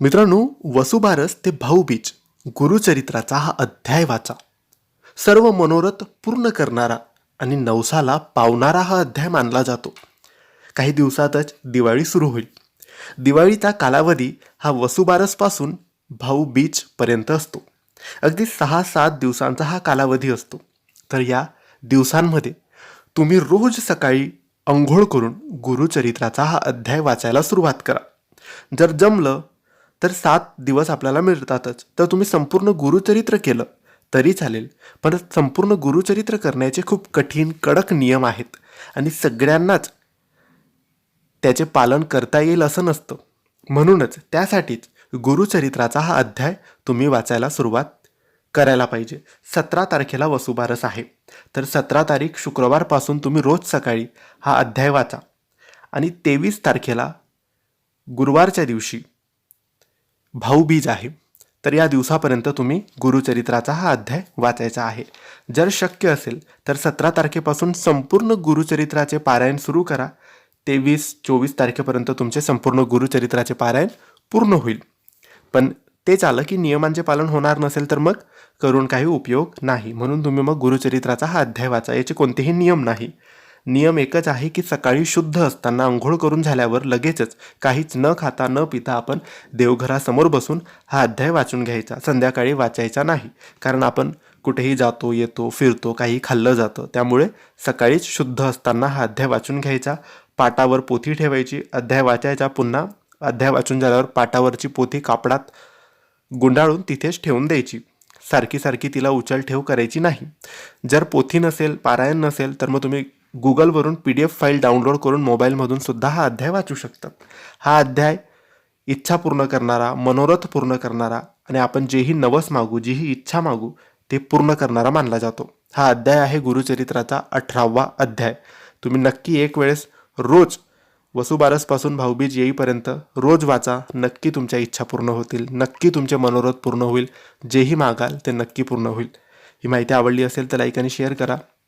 मित्रांनो वसुबारस ते भाऊबीज गुरुचरित्राचा हा अध्याय वाचा. सर्व मनोरथ पूर्ण करणारा आणि नवसाला पावणारा हा अध्याय मानला जातो. काही दिवसातच दिवाळी सुरू होईल. दिवाळीचा कालावधी हा वसुबारसपासून भाऊबीजपर्यंत असतो. अगदी सहा सात दिवसांचा हा कालावधी असतो. तर या दिवसांमध्ये तुम्ही रोज सकाळी अंघोळ करून गुरुचरित्राचा हा अध्याय वाचायला सुरुवात करा. जर जमलं तर सात दिवस आपल्याला मिळतातच. तर तुम्ही संपूर्ण गुरुचरित्र केलं तरी चालेल. पण संपूर्ण गुरुचरित्र करण्याचे खूप कठीण कडक नियम आहेत. आणि सगळ्यांनाच त्याचे पालन करता येईल असं नसतं. म्हणूनच त्यासाठीच गुरुचरित्राचा हा अध्याय तुम्ही वाचायला सुरुवात करायला पाहिजे. सतरा तारखेला वसुबारस आहे. तर सतरा तारीख शुक्रवारपासून तुम्ही रोज सकाळी हा अध्याय वाचा. आणि तेवीस तारखेला गुरुवारच्या दिवशी भाऊबीज आहे. तर या दिवसापर्यंत तुम्ही गुरुचरित्राचा हा अध्याय वाचायचा आहे. जर शक्य असेल तर सतरा तारखेपासून संपूर्ण गुरुचरित्राचे पारायण सुरू करा. तेवीस चोवीस तारखेपर्यंत तुमचे संपूर्ण गुरुचरित्राचे पारायण पूर्ण होईल. पण तेच आलं की नियमांचे पालन होणार नसेल तर मग करून काही उपयोग नाही. म्हणून तुम्ही मग गुरुचरित्राचा हा अध्याय वाचा. याचे कोणतेही नियम नाही. नियम एकच आहे की सकाळी शुद्ध असताना आंघोळ करून झाल्यावर लगेचच काहीच न खाता न पिता आपण देवघरासमोर बसून हा अध्याय वाचून घ्यायचा संध्याकाळी वाचायचा नाही. कारण आपण कुठेही जातो येतो फिरतो काही खाल्लं जातं. त्यामुळे सकाळीच शुद्ध असताना हा अध्याय वाचून घ्यायचा. पाटावर पोथी ठेवायची. अध्याय वाचायचा पुन्हा. अध्याय वाचून झाल्यावर पाटावरची पोथी कापडात गुंडाळून तिथेच ठेवून द्यायची. सारखी सारखी तिला उचल ठेव करायची नाही. जर पोथी नसेल पारायण नसेल तर मग तुम्ही गुगलवरून P D F file download करून मोबाईलमधून सुद्धा हा अध्याय वाचू शकतात. हा अध्याय इच्छा पूर्ण करणारा मनोरथ पूर्ण करणारा आणि आपण जेही नवस मागू जीही इच्छा मागू ते पूर्ण करणारा मानला जातो. हा अध्याय आहे गुरुचरित्राचा अठरावा अध्याय. तुम्ही नक्की एक वेळेस रोज वसुबारसपासून भाऊबीज येईपर्यंत रोज वाचा. नक्की तुमच्या इच्छा पूर्ण होतील. नक्की तुमचे मनोरथ पूर्ण होईल. जेही मागाल ते नक्की पूर्ण होईल. ही माहिती आवडली असेल तर लाईक आणि शेअर करा.